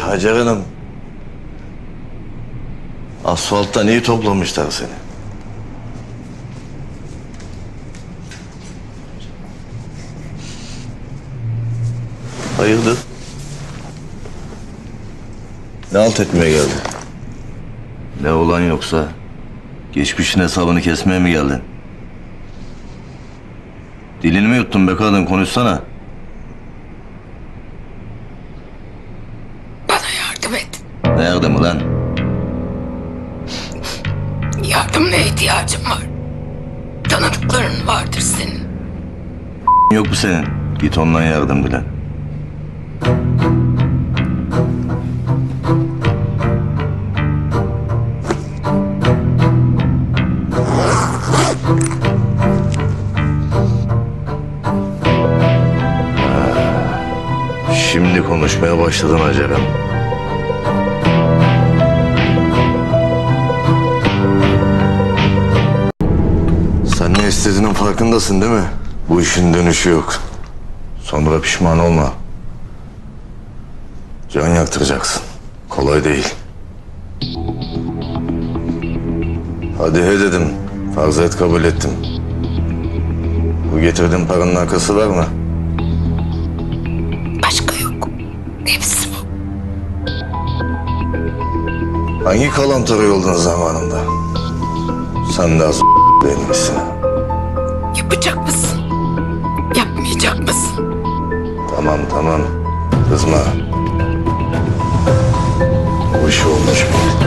Hacer Hanım. Asfalttan iyi toplamışlar seni. Hayırdır? Ne alt etmeye geldin? Ne olan yoksa geçmişin hesabını kesmeye mi geldin? Dilini mi yuttun be kadın konuşsana. Yardım et. Nerede mi lan? Yardımına ihtiyacım var. Tanıdıkların vardır senin. Yok mu senin? Git ondan yardım dile. Ha, Şimdi konuşmaya başladın Hacer'im. Ne istediğinin farkındasın değil mi? Bu işin dönüşü yok. Sonra pişman olma. Can yaktıracaksın. Kolay değil. Hadi he dedim. Farz et kabul ettim. Bu getirdiğin paranın arkası var mı? Başka yok. Hepsi bu. Hangi kalantarı yoldun zamanında? Sen de az değilmişsin. Yapacak mısın? Yapmayacak mısın? Tamam tamam. Kızma. Bu iş olmuş mu?